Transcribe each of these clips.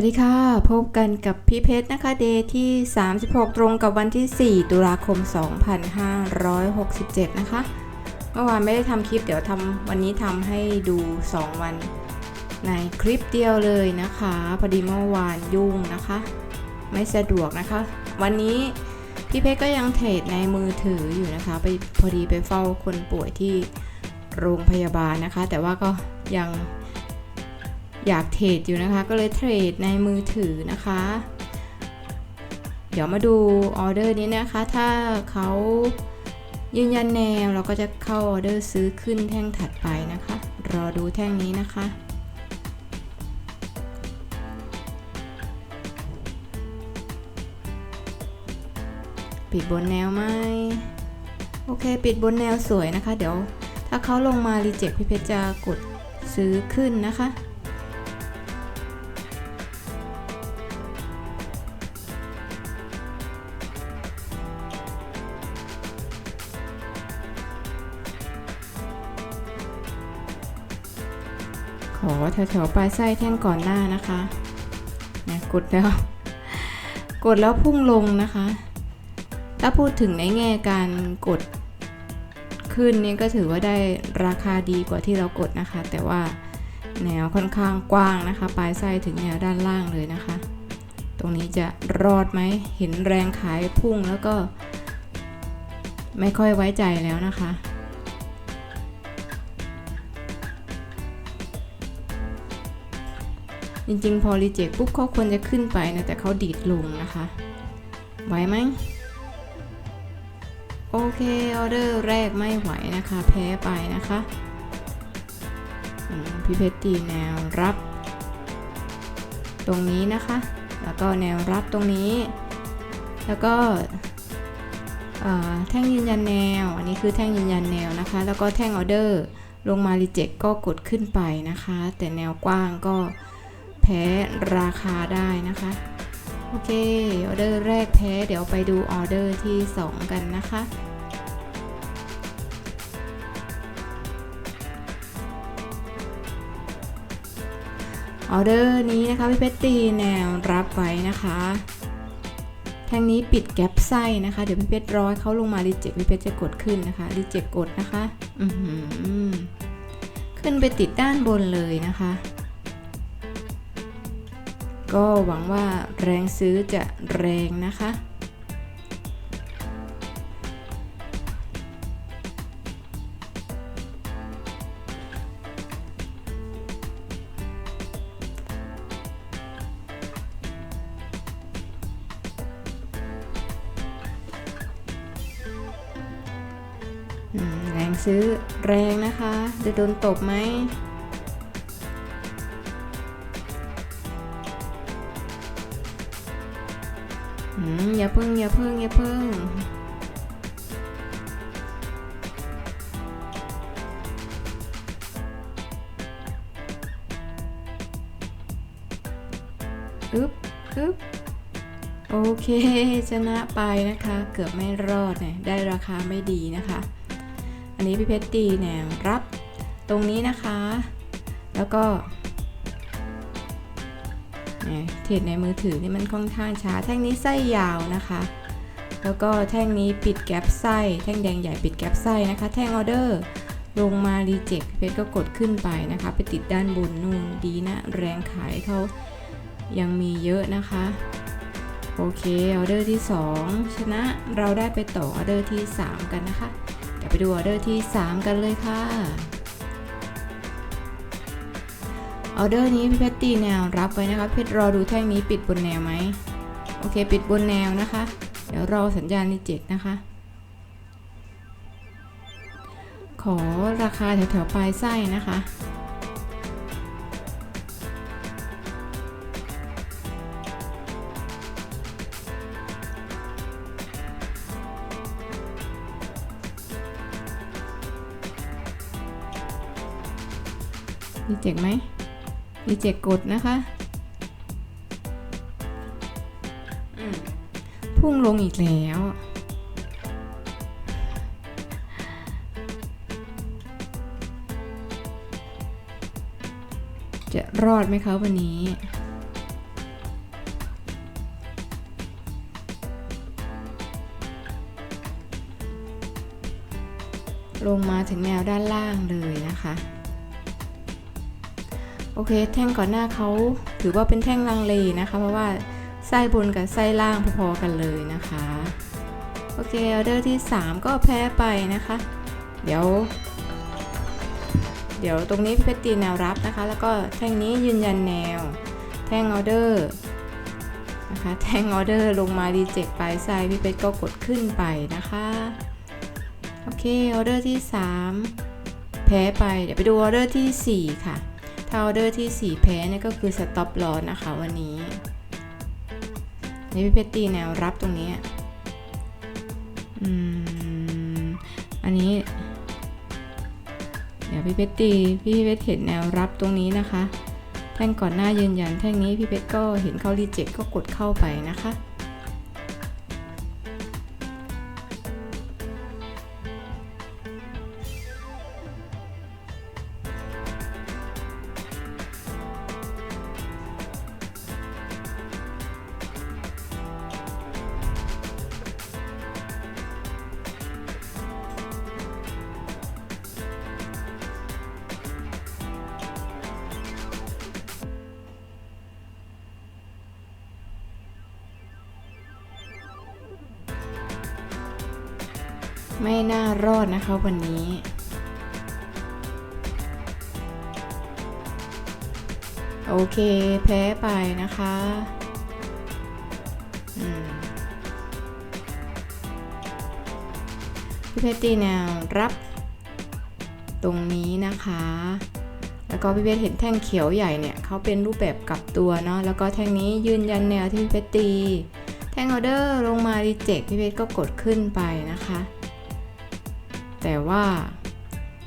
วัสดีค่ะ พบกันกับพี่เพชรนะคะเดย์ที่ 36 ตรงกับวันที่ 4 ตุลาคม 2567 นะคะเมื่อวานไม่ได้ทำคลิปเดี๋ยวทำวันนี้ทำให้ดู 2 วันในคลิปเดียวเลยนะคะ พอดีเมื่อวานยุ่งนะคะ ไม่สะดวกนะคะ วันนี้พี่เพชรก็ยังเทรดในมือถืออยู่นะคะ ไปพอดีไปเฝ้าคนป่วยที่โรงพยาบาลนะคะ แต่ว่าก็ยัง อยากเทรดอยู่นะคะ ก็เลยเทรดในมือถือนะคะ เดี๋ยวมาดูออเดอร์นี้นะคะ ถ้าเขายืนยันแนวเราก็จะเข้าออเดอร์ซื้อขึ้นแท่งถัดไปนะคะ รอดูแท่งนี้นะคะปิดบนแนวไหมโอเค ปิดบนแนวสวยนะคะ เดี๋ยว ถ้าเขาลงมารีเจ็คพี่เพชรจะกดซื้อขึ้นนะคะ แถวๆปลายไส้แท่งก่อนหน้านะคะนี่ยกดแล้ว กดแล้วพุ่งลงนะคะ ถ้าพูดถึงในแง่การกดขึ้นนี่ก็ถือว่าได้ราคาดีกว่าที่เรากดนะคะ แต่ว่าแนวค่อนข้างกว้างนะคะ ปลายไส้ถึงแนวด้านล่างเลยนะคะ ตรงนี้จะรอดไหมเห็นแรงขายพุ่งแล้วก็ไม่ค่อยไว้ใจแล้วนะคะ จริงๆ พอรีเจ็คปุ๊บเขาควรจะขึ้นไปนะแต่เขาดีดลงนะคะไหวไหมโอเคออเดอร์แรกไม่ไหวนะคะ แพ้ไปนะคะพี่เพชรตีแนวรับ ตรงนี้นะคะ แล้วก็แนวรับตรงนี้ แล้วก็แท่งยืนยันแนว อันนี้คือแท่งยืนยันแนวนะคะ แล้วก็แท่งออเดอร์ลงมารีเจ็คก็กดขึ้นไปนะคะ แต่แนวกว้างก็ พ้ราคาได้นะคะ โอเค ออเดอร์แรกแพ้ เดี๋ยวไปดูออเดอร์ที่ 2 กันนะคะ ออเดอร์นี้นะคะพี่เพชรตีแนวรับไว้นะคะแท่งนี้ปิดแกลบไส้นะคะ เดี๋ยวพี่เพชรร้อยเขาลงมารีเจ็คพี่เพชรจะกดขึ้นนะคะรีเจ็คกดนะคะ อืขึ้นไปติดด้านบนเลยนะคะ ก็หวังว่าแรงซื้อจะแรงนะคะ แรงซื้อแรงนะคะ จะโดนตบไหม อย่าพึ่งอย่าพึ่งอย่าพึ่งอึ๊บอึ๊บโอเค ชนะไปนะคะ เกือบไม่รอดเนี่ยได้ราคาไม่ดีนะคะ อันนี้พี่เพชรตีแนวรับตรงนี้นะคะ แล้วก็ เทรดในมือถือนี่มันค่อนข้างช้า แท่งนี้ไส้ยาวนะคะ แล้วก็แท่งนี้ปิดแกลบไส้ แท่งแดงใหญ่ปิดแกลบไส้นะคะ แท่งออเดอร์ลงมารีเจ็คเพชรก็กดขึ้นไปนะคะ ไปติดด้านบนนู่นดีนะ แรงขายเขายังมีเยอะนะคะ โอเคออเดอร์ที่ 2 ชนะเราได้ไปต่อออเดอร์ที่ 3 กันนะคะ เดี๋ยวไปดูออเดอร์ที่ 3 กันเลยค่ะ ออเดอร์นี้พี่เพชรตีแนวรับไว้นะคะเพชรรอดูแท่งนี้ปิดบนแนวไหมโอเค ปิดบนแนวนะคะ เดี๋ยวรอสัญญาณรีเจ็คนะคะ ขอราคาแถวๆปลายไส้นะคะรีเจ็คไหม reject กดนะคะพุ่งลงอีกแล้ว จะรอดไหมคะวันนี้ลงมาถึงแนวด้านล่างเลยนะคะ โอเค แท่งก่อนหน้าเขาถือว่าเป็นแท่งลังเลนะคะ เพราะว่าไส้บนกับไส้ล่างพอๆกันเลยนะคะ โอเคออเดอร์ที่ 3 ก็แพ้ไปนะคะ เดี๋ยว เดี๋ยวตรงนี้พี่เพชรตีแนวรับนะคะ แล้วก็แท่งนี้ยืนยันแนว แท่งออเดอร์นะคะแท่งออเดอร์ลงมารีเจ็คปลายไส้พี่เพชรก็กดขึ้นไปนะคะโอเคออเดอร์ที่ 3 แพ้ไปเดี๋ยวไปดูออเดอร์ที่ 4 ค่ะ ถ้าออเดอร์ที่ 4 แพ้เนี่ยก็คือสต็อปลอสนะคะวันนี้นี่พี่เพชรตีแนวรับตรงนี้อืมอันนี้ เดี๋ยวพี่เพชรตีพี่เพชรเห็นแนวรับตรงนี้นะคะ แท่งก่อนหน้ายืนยันแท่งนี้พี่เพชรก็เห็นเขารีเจ็คก็กดเข้าไปนะคะ ไม่น่ารอดนะคะวันนี้ โอเค แพ้ไปนะคะพี่เพชรตีแนวรับ ตรงนี้นะคะ แล้วก็พี่เพชรเห็นแท่งเขียวใหญ่เนี่ยเขาเป็นรูปแบบกลับตัวเนาะแล้วก็แท่งนี้ยืนยันแนวที่พี่เพชรตีแท่งออเดอร์ลงมารีเจ็คพี่เพชรก็กดขึ้นไปนะคะ แต่ว่า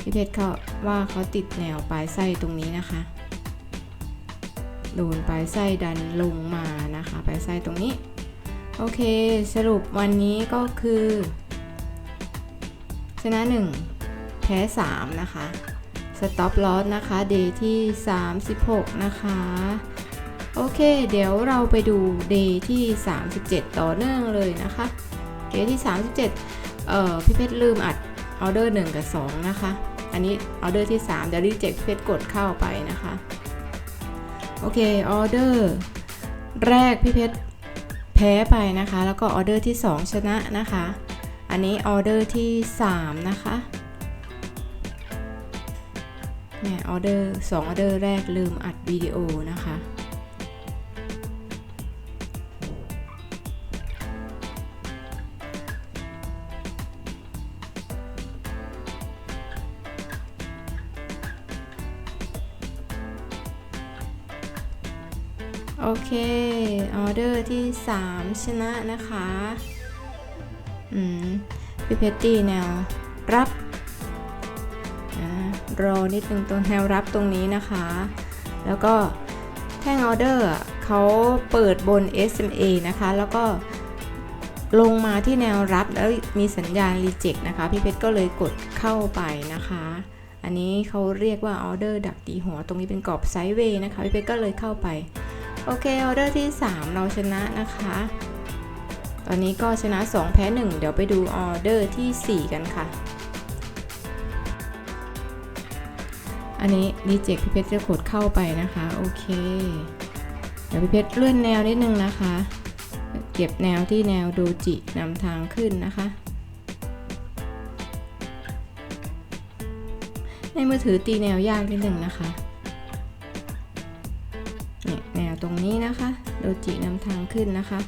พี่เพชรเขาว่าเขาติดแนวปลายไส้ตรงนี้นะคะ โดนปลายไส้ดันลงมานะคะปลายไส้ตรงนี้ โอเคสรุปวันนี้ก็คือ ชนะ 1 แพ้ 3 นะคะสต็อปลอสนะคะเดย์ที่ 36 นะคะ โอเค เดี๋ยวเราไปดูเดย์ที่ 37 ต่อเนื่องเลยนะคะ เดย์ที่ 37 เอ่อพี่เพชรลืมอัด ออเดอร์1กับ2นะคะ อันนี้ออเดอร์ที่3เดี๋ยวรีเจ็คพีเพชรกดเข้าไปนะคะ โอเคออเดอร์แรกพี่เพชรแพ้ไปนะคะ แล้วก็ออเดอร์ที่ 2 ชนะนะคะ อันนี้ออเดอร์ที่ 3 นะคะเนี่ยออเดอร์2ออเดอร์แรกลืมอัดวิดีโอนะคะ อเคออเดอร์ที่ 3 ชนะนะคะอืมพี่เพชรตีแนวรับรอนิดนึงตรงแนวรับตรงนี้นะคะ แล้วก็แท่งออเดอร์เขาเปิดบน SMA นะคะ แล้วก็ลงมาที่แนวรับแล้วมีสัญญาณรีเจ็คนะคะ พี่เพชรก็เลยกดเข้าไปนะคะ อันนี้เขาเรียกว่าออเดอร์ดักตีหัว ตรงนี้เป็นกรอบไซด์เวย์นะคะ พี่เพชรก็เลยเข้าไป โอเคออเดอร์ที่ 3 เราชนะนะคะ ตอนนี้ก็ชนะ 2 แพ้ 1 เดี๋ยวไปดูออเดอร์ที่ 4 กันค่ะ อันนี้รีเจ็คพี่เพชรจะกดเข้าไปนะคะ โอเค เดี๋ยวพี่เพชรเลื่อนแนวนิดนึงนะคะ เก็บแนวที่แนวโดจินำทางขึ้นนะคะในมือถือตีแนวยากนิดนึงนะคะ นี่แนวตรงนี้นะคะโดจินำทางขึ้นนะคะ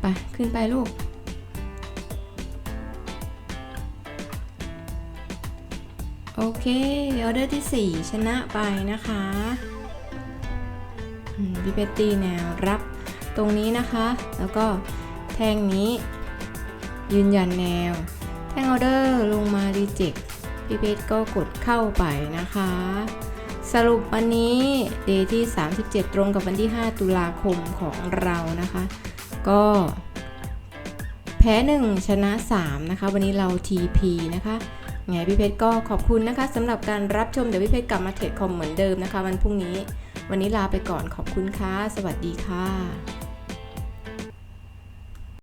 ไป ขึ้นไปลูกโอเคออเดอร์ที่ 4 ชนะไปนะคะพี่เปตตี้แนวรับตรงนี้นะคะ แล้วก็แท่งนี้ ยืนยันแนว แท่งออเดอร์ลงมารีเจ็คพี่เพชรก็กดเข้าไปนะคะ สรุปวันนี้เดย์ที่ 37 ตรงกับวันที่ 5 ตุลาคมของเรานะคะ ก็ แพ้ 1 ชนะ 3 นะคะ วันนี้เรา TP นะคะไงพี่เพชรก็ขอบคุณนะคะสำหรับการรับชม เดี๋ยวพี่เพชรกลับมาเทรดคอมเหมือนเดิมนะคะ วันพรุ่งนี้ วันนี้ลาไปก่อนขอบคุณค่ะ สวัสดีค่ะ